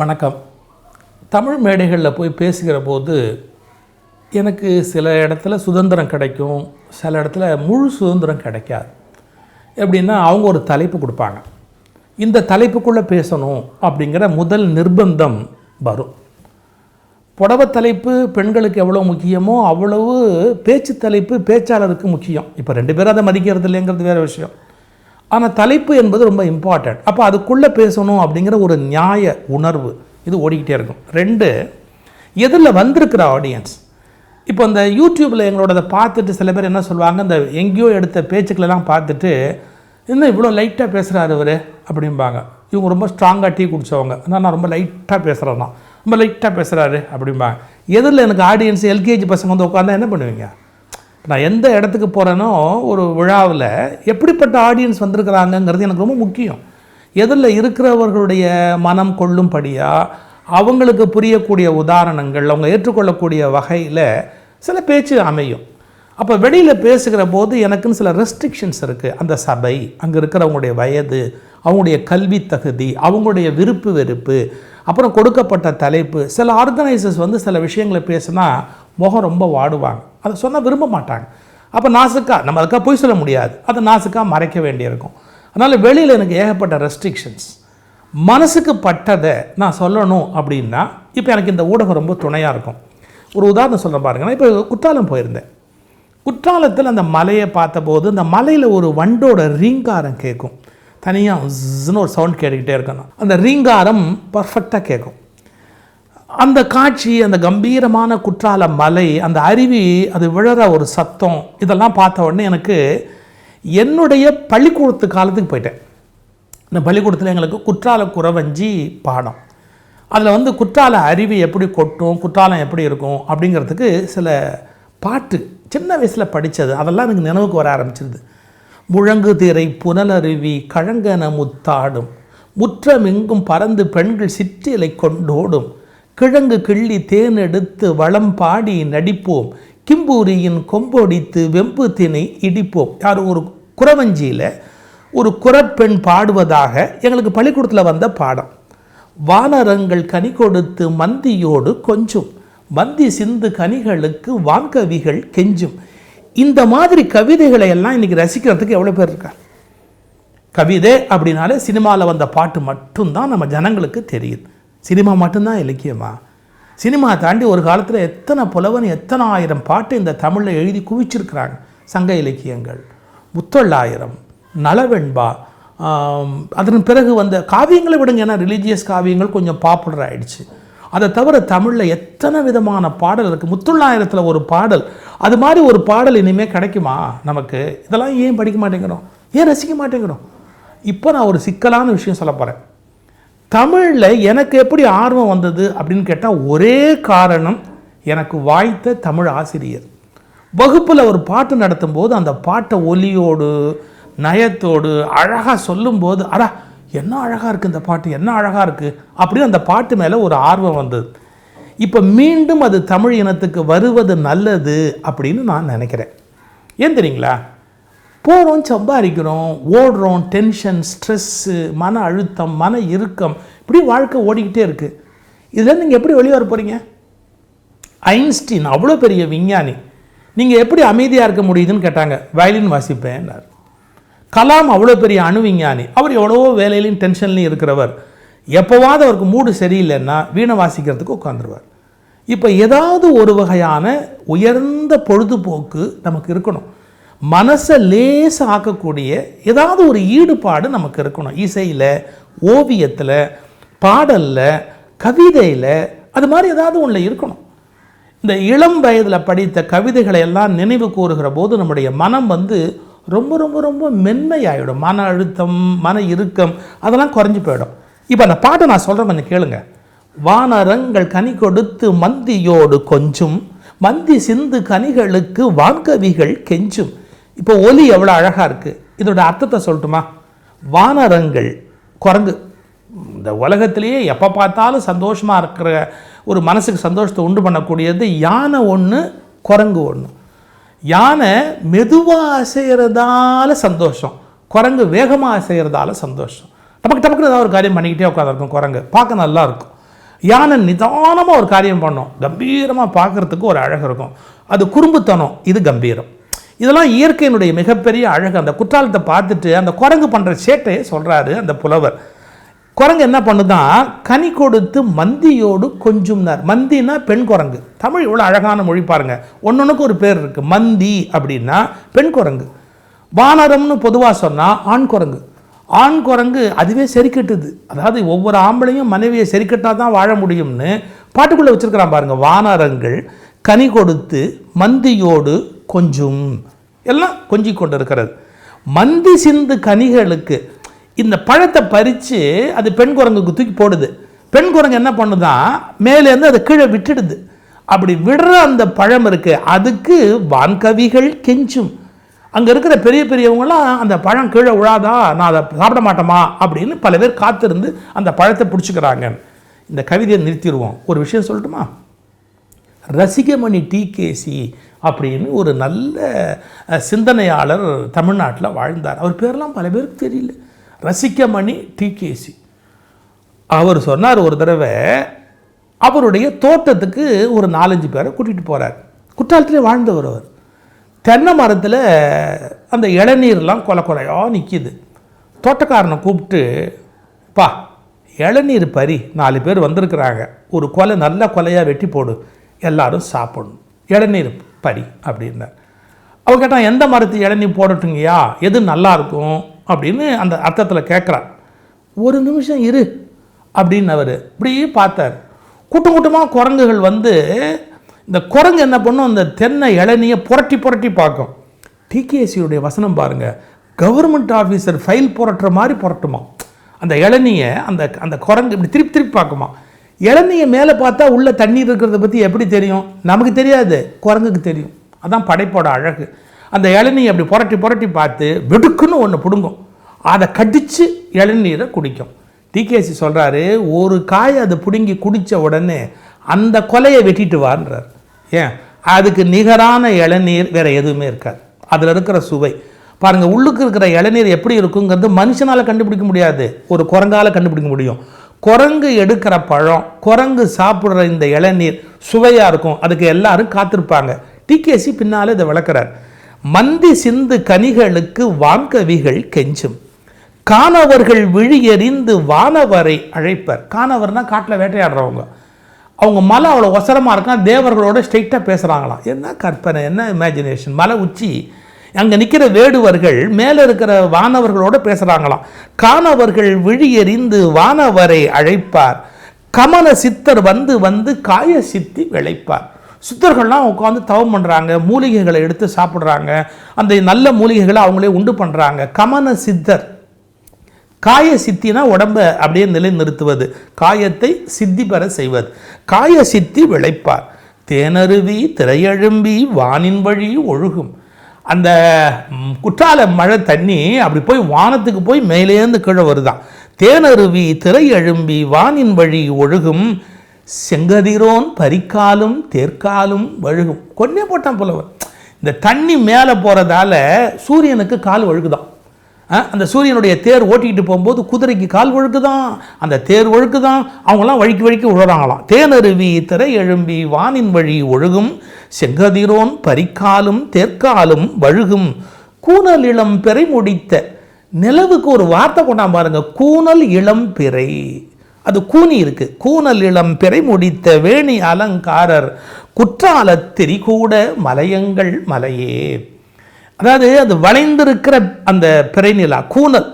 வணக்கம். தமிழ் மேடைகளில் போய் பேசுகிற போது எனக்கு சில இடத்துல சுதந்திரம் கிடைக்கும் சில இடத்துல முழு சுதந்திரம் கிடைக்காது. எப்படின்னா அவங்க ஒரு தலைப்பு கொடுப்பாங்க. இந்த தலைப்புக்குள்ளே பேசணும் அப்படிங்கிற முதல் நிர்பந்தம் வரும். புடவை தலைப்பு பெண்களுக்கு எவ்வளோ முக்கியமோ அவ்வளவு பேச்சு தலைப்பு பேச்சாளருக்கு முக்கியம். இப்போ ரெண்டு பேரும் அதை மதிக்கிறது இல்லைங்கிறது வேறு விஷயம். ஆனால் தலைப்பு என்பது ரொம்ப இம்பார்ட்டன்ட் அப்போ அதுக்குள்ளே பேசணும் அப்படிங்கிற ஒரு நியாய உணர்வு இது ஓடிக்கிட்டே இருக்கும். ரெண்டு எதில் வந்திருக்கிற ஆடியன்ஸ் இப்போ இந்த யூடியூப்பில் எங்களோடதை பார்த்துட்டு சில பேர் என்ன சொல்லுவாங்க இந்த எங்கேயோ எடுத்த பேச்சுக்களெல்லாம் பார்த்துட்டு இன்னும் இவ்வளோ லைட்டாக பேசுகிறாரு இவர்? அப்படிம்பாங்க. இவங்க ரொம்ப ஸ்ட்ராங்காக டீ குடித்தவங்க ஆனால் நான் ரொம்ப லைட்டாக பேசுகிறேன்னா ரொம்ப லைட்டாக பேசுகிறாரு அப்படிம்பாங்க. எதில் எனக்கு ஆடியன்ஸ் எல்கேஜி பசங்க வந்து உட்காந்தா என்ன பண்ணுவீங்க? நான் எந்த இடத்துக்கு போகிறேனோ ஒரு விழாவில் எப்படிப்பட்ட ஆடியன்ஸ் வந்திருக்கிறாங்கங்கிறது எனக்கு ரொம்ப முக்கியம். எதில் இருக்கிறவர்களுடைய மனம் கொள்ளும்படியாக அவங்களுக்கு புரியக்கூடிய உதாரணங்கள் அவங்க ஏற்றுக்கொள்ளக்கூடிய வகையில் சில பேச்சு அமையும். அப்போ வெளியில் பேசுகிற போது எனக்குன்னு சில ரெஸ்ட்ரிக்ஷன்ஸ் இருக்குது அந்த சபை அங்கே இருக்கிறவங்களுடைய வயது அவங்களுடைய கல்வி தகுதி அவங்களுடைய விருப்பு வெறுப்பு அப்புறம் கொடுக்கப்பட்ட தலைப்பு. சில ஆர்கனைசர்ஸ் வந்து சில விஷயங்களை பேசுனா முகம் ரொம்ப வாடுவாங்க. அதை சொன்னால் விரும்ப மாட்டாங்க. அப்போ நாசுக்கா நம்ம அதுக்காக போய் சொல்ல முடியாது. அதை நாசுக்கா மறைக்க வேண்டியிருக்கும். அதனால் வெளியில் எனக்கு ஏகப்பட்ட ரெஸ்ட்ரிக்ஷன்ஸ் மனசுக்கு பட்டதை நான் சொல்லணும் அப்படின்னா இப்போ எனக்கு இந்த ஊடகம் ரொம்ப துணையாக இருக்கும். ஒரு உதாரணம் சொல்ல பாருங்க நான் இப்போ குற்றாலம் போயிருந்தேன். குற்றாலத்தில் அந்த மலையை பார்த்தபோது அந்த மலையில் ஒரு வண்டோட ரீங்காரம் கேட்கும் தனியாக உஸ்ஸுன்னு ஒரு சவுண்ட் கேட்டுக்கிட்டே இருக்கணும். அந்த ரீங்காரம் பர்ஃபெக்டாக கேட்கும். அந்த காட்சி அந்த கம்பீரமான குற்றால மலை அந்த அருவி அது விழற ஒரு சத்தம் இதெல்லாம் பார்த்த உடனே எனக்கு என்னுடைய பள்ளிக்கூடத்து காலத்துக்கு போயிட்டேன். இந்த பள்ளிக்கூடத்தில் எங்களுக்கு குற்றால குறவஞ்சி பாடம். அதில் வந்து குற்றால அருவி எப்படி கொட்டும் குற்றாலம் எப்படி இருக்கும் அப்படிங்கிறதுக்கு சில பாட்டு சின்ன வயசில் படித்தது அதெல்லாம் எனக்கு நினைவுக்கு வர ஆரம்பிச்சிருது. முழங்கு திரை புனலருவி கழங்கன முத்தாடும். முற்றமெங்கும் பறந்து பெண்கள் சிற்றிலை கொண்டோடும். கிழங்கு கிள்ளி தேனெடுத்து வளம் பாடி நடிப்போம். கிம்பூரியின் கொம்பொடித்து வெம்பு திணை இடிப்போம். யார் ஒரு குறவஞ்சியில் ஒரு குறப்பெண் பாடுவதாக எங்களுக்கு பள்ளிக்கூடத்தில் வந்த பாடம். வானரங்கள் கனி கொடுத்து மந்தியோடு கொஞ்சும். மந்தி சிந்து கனிகளுக்கு வான்கவிகள் கெஞ்சும். இந்த மாதிரி கவிதைகளை எல்லாம் இன்றைக்கி ரசிக்கிறதுக்கு எவ்வளோ பேர் இருக்கா கவிதை அப்படின்னாலே சினிமாவில் வந்த பாட்டு மட்டும்தான் நம்ம ஜனங்களுக்கு தெரியுது. சினிமா மட்டும்தான் இலக்கியமா? சினிமா தாண்டி ஒரு காலத்தில் எத்தனை புலவன் எத்தனை ஆயிரம் பாட்டு இந்த தமிழில் எழுதி குவிச்சிருக்கிறாங்க? சங்க இலக்கியங்கள் முத்தொள்ளாயிரம் நலவெண்பா அதன் பிறகு வந்த காவியங்களை விடுங்க. ஏன்னா ரிலீஜியஸ் காவியங்கள் கொஞ்சம் பாப்புலர் ஆகிடுச்சு அதை தவிர தமிழில் எத்தனை விதமான பாடல் இருக்குது முத்துள்ளாயிரத்தில் ஒரு பாடல். அது மாதிரி ஒரு பாடல் இனிமேல் கிடைக்குமா? நமக்கு. இதெல்லாம் ஏன் படிக்க மாட்டேங்கிறோம்? ஏன் ரசிக்க மாட்டேங்கிறோம்? இப்போ நான் ஒரு சிக்கலான விஷயம் சொல்ல போகிறேன் தமிழில் எனக்கு எப்படி ஆர்வம் வந்தது அப்படின்னு கேட்டால் ஒரே காரணம் எனக்கு வாய்த்த தமிழ் ஆசிரியர். வகுப்பில் ஒரு பாட்டு நடத்தும்போது அந்த பாட்டை ஒலியோடு நயத்தோடு அழகாக சொல்லும்போது அடா என்ன அழகாக இருக்குது இந்த பாட்டு? என்ன அழகாக இருக்குது அப்படின்னு அந்த பாட்டு மேலே ஒரு ஆர்வம் வந்தது. இப்போ மீண்டும் அது தமிழ் இனத்துக்கு வருவது நல்லது அப்படின்னு நான் நினைக்கிறேன். ஏன் தெரியுங்களா? போகிறோம் சம்பாதிக்கிறோம் ஓடுறோம் டென்ஷன் ஸ்ட்ரெஸ்ஸு மன அழுத்தம் மன இறுக்கம் இப்படி வாழ்க்கை ஓடிக்கிட்டே இருக்குது இதில் நீங்கள் எப்படி வெளியே வர போகிறீங்க ஐன்ஸ்டீன் அவ்வளோ பெரிய விஞ்ஞானி. நீங்கள் எப்படி அமைதியாக இருக்க முடியுதுன்னு கேட்டாங்க. வயலின் வாசிப்பேன்னார் கலாம் அவ்வளோ பெரிய அணுவிஞ்ஞானி. அவர் எவ்வளவோ வேலையிலையும் டென்ஷன்லையும் இருக்கிறவர். எப்போவாவது அவருக்கு மூடு சரியில்லைன்னா வீணை வாசிக்கிறதுக்கு உட்காந்துருவார் இப்போ ஏதாவது ஒரு வகையான உயர்ந்த பொழுதுபோக்கு நமக்கு இருக்கணும். மனசை லேச ஆக்கக்கூடிய ஏதாவது ஒரு ஈடுபாடு நமக்கு இருக்கணும். இசையில் ஓவியத்தில் பாடலில் கவிதையில் அது மாதிரி ஏதாவது ஒன்றில் இருக்கணும். இந்த இளம் வயதில் படித்த கவிதைகளை எல்லாம் நினைவு கூறுகிற போது நம்முடைய மனம் வந்து ரொம்ப ரொம்ப ரொம்ப மென்மையாயிடும். மன அழுத்தம் மன இறுக்கம் அதெல்லாம் குறைஞ்சு போயிடும். இப்போ அந்த பாட்டை நான் சொல்கிறேன் கொஞ்சம் கேளுங்க. வானரங்கள் கனி கொடுத்து மந்தியோடு கொஞ்சும் மந்தி சிந்து கனிகளுக்கு வான்கவிகள் கெஞ்சும். இப்போ ஒலி எவ்வளோ அழகாக இருக்குது இதோட அர்த்தத்தை சொல்லட்டுமா? வானரங்கள் குரங்கு. இந்த உலகத்திலேயே எப்போ பார்த்தாலும் சந்தோஷமாக இருக்கிற ஒரு மனசுக்கு சந்தோஷத்தை உண்டு பண்ணக்கூடியது யானை ஒன்று குரங்கு ஒன்று யானை மெதுவாக அசைகிறதால சந்தோஷம். குரங்கு வேகமாக அசைகிறதால சந்தோஷம். டபக்கு டபக்குன்னு ஏதாவது ஒரு காரியம் பண்ணிக்கிட்டே உட்காந்துருக்கும் குரங்கு. பார்க்க நல்லா இருக்கும். யானை நிதானமாக ஒரு காரியம் பண்ணும். கம்பீரமாக பார்க்கறதுக்கு ஒரு அழகு இருக்கும். அது குறும்புத்தனம். இது கம்பீரம். இதெல்லாம் இயற்கையினுடைய மிகப்பெரிய அழகு. அந்த குற்றாலத்தை பார்த்துட்டு அந்த குரங்கு பண்ணுற சேட்டையை சொல்கிறாரு அந்த புலவர். குரங்கு என்ன பண்ணுதான் கனி கொடுத்து மந்தியோடு கொஞ்சம்னார். மந்தினா பெண் குரங்கு. தமிழ் இவ்வளோ அழகான மொழி பாருங்க. ஒன்னொன்றுக்கு ஒரு பேர் இருக்கு. மந்தி அப்படின்னா பெண் குரங்கு. வானரம்னு பொதுவாக சொன்னால் ஆண் குரங்கு. ஆண் குரங்கு அதுவே செரிக்கட்டுது. அதாவது ஒவ்வொரு ஆம்பளையும் மனைவியை செரிக்கட்டா தான் வாழ முடியும்னு பாட்டுக்குள்ளே வச்சிருக்கிறான் பாருங்கள் வானரங்கள் கனி கொடுத்து மந்தியோடு கொஞ்சம். எல்லாம் கொஞ்சி கொண்டு இருக்கிறது மந்தி சிந்து கனிகளுக்கு இந்த பழத்தை பறித்து அது பெண் குரங்குக்கு தூக்கி போடுது. பெண் குரங்கு என்ன பண்ணுதான் மேலேருந்து அதை கீழே விட்டுடுது. அப்படி விடுற அந்த பழம் இருக்குது அதுக்கு வான்கவிகள் கெஞ்சும். அங்கே இருக்கிற பெரிய பெரியவங்களாம் அந்த பழம் கீழே விழாதா? நான் அதை சாப்பிட மாட்டோமா? அப்படின்னு பல பேர் காத்திருந்து அந்த பழத்தை பிடிச்சிக்கிறாங்க. இந்த கவிதையை நிறுத்திடுவோம். ஒரு விஷயம் சொல்லட்டுமா? ரசிகமணி டிகேசி அப்படின்னு ஒரு நல்ல சிந்தனையாளர் தமிழ்நாட்டில் வாழ்ந்தார். அவர் பேரெல்லாம் பல பேருக்கு தெரியல. ரசிக்கமணி டிகேசி அவர் சொன்னார் ஒரு தடவை அவருடைய தோட்டத்துக்கு ஒரு நாலஞ்சு பேரை கூட்டிகிட்டு போகிறார் குற்றாலத்திலே வாழ்ந்தவர் அவர். தென்னை மரத்தில் அந்த இளநீர்லாம் கொலை கொலையாக நிற்கிது தோட்டக்காரனை கூப்பிட்டு பா இளநீர் பறி. நாலு பேர் வந்திருக்கிறாங்க. ஒரு கொலை நல்ல கொலையாக வெட்டி போடு. எல்லாரும் சாப்பிடணும். இளநீர் பறி அப்படின்னார். அவர் கேட்டான் எந்த மரத்து இளநீர் போடட்டுங்கய்யா? எது நல்லாயிருக்கும் அப்படின்னு அந்த அர்த்தத்தில் கேட்குறான் ஒரு நிமிஷம் இரு அப்படின்னு அவர் இப்படி பார்த்தார். கூட்டம் கூட்டமாக குரங்குகள் வந்து இந்த குரங்கு என்ன பண்ணும்? அந்த தென்னை இளநியை புரட்டி புரட்டி பார்க்கும். டிகேசியுடைய வசனம் பாருங்கள் கவர்மெண்ட் ஆஃபீஸர் ஃபைல் புரட்டுற மாதிரி புரட்டுமா அந்த இளநியை அந்த அந்த குரங்கு இப்படி திருப்பி திருப்பி பார்க்குமா? இளநியை மேலே பார்த்தா உள்ளே தண்ணீர் இருக்கிறத பற்றி எப்படி தெரியும்? நமக்கு தெரியாது. குரங்குக்கு தெரியும். அதான் படைப்போட அழகு. அந்த இளநீர் அப்படி புரட்டி புரட்டி பார்த்து வெடுக்குன்னு ஒன்று பிடுங்கும். அதை கடித்து இளநீரை குடிக்கும். டிகேசி சொல்கிறாரு ஒரு காய் அதை பிடுங்கி குடித்த உடனே அந்த கொலையை வெட்டிட்டு வான்றார். ஏன்? அதுக்கு நிகரான இளநீர் வேறு எதுவுமே இருக்காது. அதில் இருக்கிற சுவை. பாருங்கள் உள்ளுக்கு இருக்கிற இளநீர் எப்படி இருக்குங்கிறது மனுஷனால் கண்டுபிடிக்க முடியாது. ஒரு குரங்கால் கண்டுபிடிக்க முடியும். குரங்கு எடுக்கிற பழம் குரங்கு சாப்பிட்ற இந்த இளநீர் சுவையாக இருக்கும். அதுக்கு எல்லாரும் காத்திருப்பாங்க. டிகேசி பின்னால் இதை விளக்குறார். மந்தி சிந்து கனிகளுக்கு வான்கவிகள் கெஞ்சும். காணவர்கள் விழியறிந்து வானவரை அழைப்பர். காணவர்னா காட்டில் வேட்டையாடுறவங்க. அவங்க மலை அவ்வளோ ஒசரமாக இருக்கான் தேவர்களோட ஸ்ட்ரைட்டாக பேசுகிறாங்களாம் என்ன கற்பனை என்ன இமேஜினேஷன் மலை உச்சி. அங்கே நிற்கிற வேடுவர்கள் மேலே இருக்கிற வானவர்களோட பேசுகிறாங்களாம் காணவர்கள் விழியறிந்து வானவரை அழைப்பார். கமல சித்தர் வந்து வந்து காய சித்தி விளைப்பார். சித்தர்கள்லாம் உட்காந்து தவம் பண்ணுறாங்க மூலிகைகளை எடுத்து சாப்பிட்றாங்க. அந்த நல்ல மூலிகைகளை அவங்களே உண்டு பண்ணுறாங்க கமன சித்தர். காய சித்தினா உடம்ப அப்படியே நிலை நிறுத்துவது காயத்தை சித்தி பெற செய்வது. காய சித்தி விளைப்பார். தேனருவி திரையழும்பி வானின் வழி ஒழுகும். அந்த குற்றால மழை தண்ணி அப்படி போய் வானத்துக்கு போய் மேலேருந்து கீழே வருதான். தேனருவி திரை எழும்பி வானின் வழி ஒழுகும். செங்கதிரோன் பரிக்காலும் தேர்க்காலும் வழுகும். கொன்னே போட்டான் புலவன் இந்த தண்ணி மேலே போகிறதால சூரியனுக்கு கால் வழுகுதான். அந்த சூரியனுடைய தேர் ஓட்டிக்கிட்டு போகும்போது குதிரைக்கு கால் ஒழுக்குதான் அந்த தேர் ஒழுக்குதான் அவங்களாம் வழுக்கி வழுக்கி உழுறாங்களாம். தேனருவி திரை எழும்பி வானின் வழி ஒழுகும். செங்கதிரோன் பரிக்காலும் தேர்க்காலும் வழுகும். கூனல் இளம் பிறை முடித்த. நிலவுக்கு ஒரு வார்த்தை கொண்டான் பாருங்க. கூனல் இளம் பிறை. அது கூனி இருக்கு. கூனல் இளம் பிறை முடித்த வேணி அலங்காரர் குற்றாலத் திரிகூட மலையங்கள் மலையே. அதாவது அது வளைந்திருக்கிற அந்த பிறை நிலா கூனல்.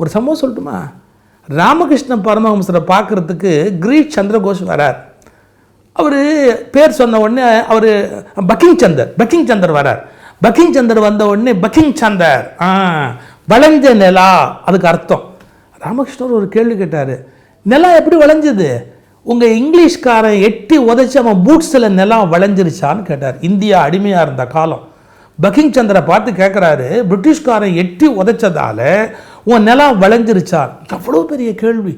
ஒரு சம்பவம் சொல்லட்டுமா? ராமகிருஷ்ண பரமஹம்சரை பார்க்கறதுக்கு கிரீஷ் சந்திரகோஷ் வரார். அவர் பேர் சொன்ன உடனே அவர் பக்கிங் சந்தர் பக்கிங் சந்தர் வரார். பக்கிங் சந்தர் வந்த உடனே பக்கிங் சந்தர் ஆ வளைஞ்ச நிலா அதுக்கு அர்த்தம். ராமகிருஷ்ணர் ஒரு கேள்வி கேட்டார். நிலம் எப்படி வளைஞ்சது? உங்கள் இங்கிலீஷ்காரன் எட்டி உதச்சி அவன் பூட்ஸில் நிலம் வளைஞ்சிருச்சான்னு கேட்டார். இந்தியா அடிமையாக இருந்த காலம். பக்கிங் சந்திரை பார்த்து கேட்குறாரு பிரிட்டிஷ்காரன் எட்டி உதைச்சதால உன் நிலம் விளைஞ்சிருச்சா அவ்வளோ பெரிய கேள்வி.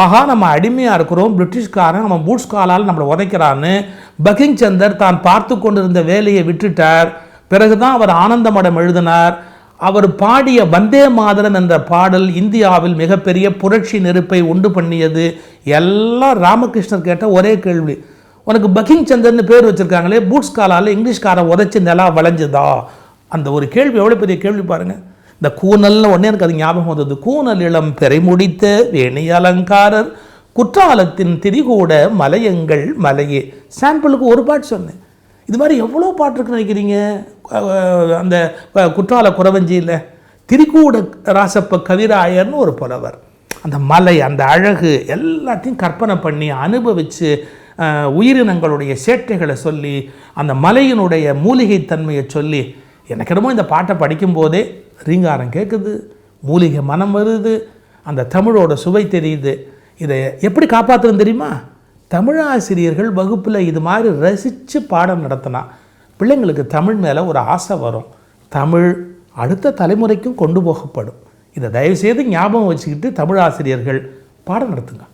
ஆஹா நம்ம அடிமையாக இருக்கிறோம். பிரிட்டிஷ்காரன் நம்ம பூட்ஸ் காலால் நம்மளை உதைக்கிறான்னு. பக்கிங் சந்தர் தான் பார்த்து கொண்டிருந்த வேலையை விட்டுட்டார். பிறகுதான் அவர் ஆனந்தமடம் எழுதினார். அவர் பாடிய வந்தே மாதரம் என்ற பாடல் இந்தியாவில் மிகப்பெரிய புரட்சி நெருப்பை உண்டு பண்ணியது. எல்லாம் ராமகிருஷ்ணர் கேட்ட ஒரே கேள்வி உனக்கு பக்கிங் சந்தர்னு பேர் வச்சுருக்காங்களே பூட்ஸ் காலால் இங்கிலீஷ்காரன் உதைச்சி நிலா வளைஞ்சுதா? அந்த ஒரு கேள்வி எவ்வளோ பெரிய கேள்வி பாருங்கள் இந்த கூனல்னு உடனே எனக்கு அது ஞாபகம் வந்தது. கூனல் இளம் பெறை முடித்த வேணி அலங்காரர் குற்றாலத்தின் திரிகூட மலையங்கள் மலையே. சாம்பிளுக்கு ஒரு பாட்டு சொன்னேன். இது மாதிரி எவ்வளோ பாட்டு இருக்குன்னு நினைக்கிறீங்க? அந்த குற்றால குறவஞ்சியில் திரிகூட ராசப்ப கவிராயர்னு ஒரு புலவர். அந்த மலை அந்த அழகு எல்லாத்தையும் கற்பனை பண்ணி அனுபவித்து உயிரினங்களுடைய சேட்டைகளை சொல்லி அந்த மலையினுடைய மூலிகை தன்மையை சொல்லி எனக்கு என்னமோ இந்த பாட்டை படிக்கும்போதே ரீங்காரம் கேட்குது மூலிகை மனம் வருது அந்த தமிழோட சுவை தெரியுது. இதை எப்படி காப்பாற்றுறது தெரியுமா? தமிழாசிரியர்கள் வகுப்பில் இது மாதிரி ரசித்து பாடம் நடத்தினா பிள்ளைங்களுக்கு தமிழ் மேலே ஒரு ஆசை வரும். தமிழ் அடுத்த தலைமுறைக்கும் கொண்டு போகப்படும். இதை தயவுசெய்து ஞாபகம் வச்சுக்கிட்டு தமிழ் ஆசிரியர்கள் பாடம் நடத்துங்க.